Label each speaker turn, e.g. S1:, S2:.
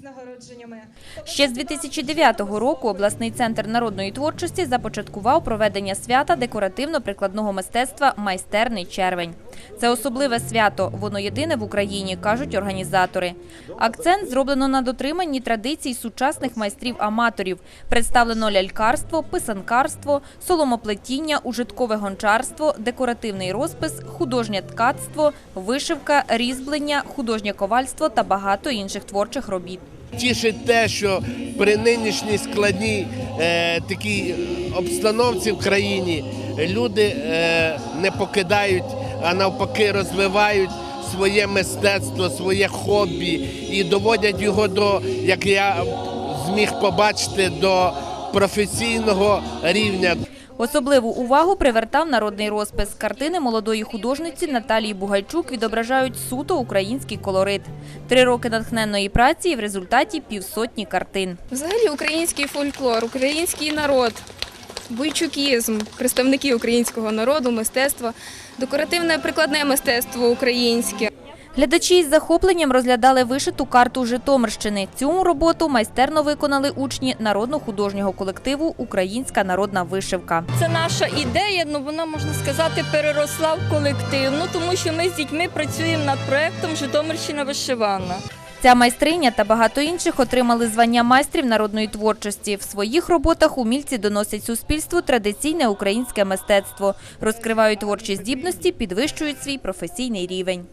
S1: з нагородженнями.
S2: Ще з 2009 року обласний центр народної творчості започаткував проведення свята декоративно-прикладного мистецтва «Майстерний червень». Це особливе свято, воно єдине в Україні, кажуть організатори. Акцент зроблено на дотриманні традицій сучасних майстрів-аматорів. Представлено лялькарство, писанкарство, соломоплетіння, ужиткове гончарство, декоративний розпис, художнє ткацтво, вишивка, різьблення, художнє ковальство та багато інших творчих робіт.
S3: Тішить те, що при нинішній складній е, такій обстановці в країні люди е, не покидають, а навпаки розвивають своє мистецтво, своє хобі і доводять його до, як я зміг побачити, до професійного рівня.
S2: Особливу увагу привертав народний розпис. Картини молодої художниці Наталії Бугайчук відображають суто український колорит. Три роки натхненної праці і в результаті півсотні картин.
S4: Взагалі український фольклор, український народ, бойчукізм, представники українського народу, мистецтва, декоративне прикладне мистецтво українське.
S2: Глядачі із захопленням розглядали вишиту карту Житомирщини. Цю роботу майстерно виконали учні народно-художнього колективу Українська народна вишивка.
S5: Це наша ідея, ну вона можна сказати переросла в колектив. Ну тому що ми з дітьми працюємо над проектом Житомирщина вишивана.
S2: Ця майстриня та багато інших отримали звання майстрів народної творчості. В своїх роботах умільці доносять суспільству традиційне українське мистецтво, розкривають творчі здібності, підвищують свій професійний рівень.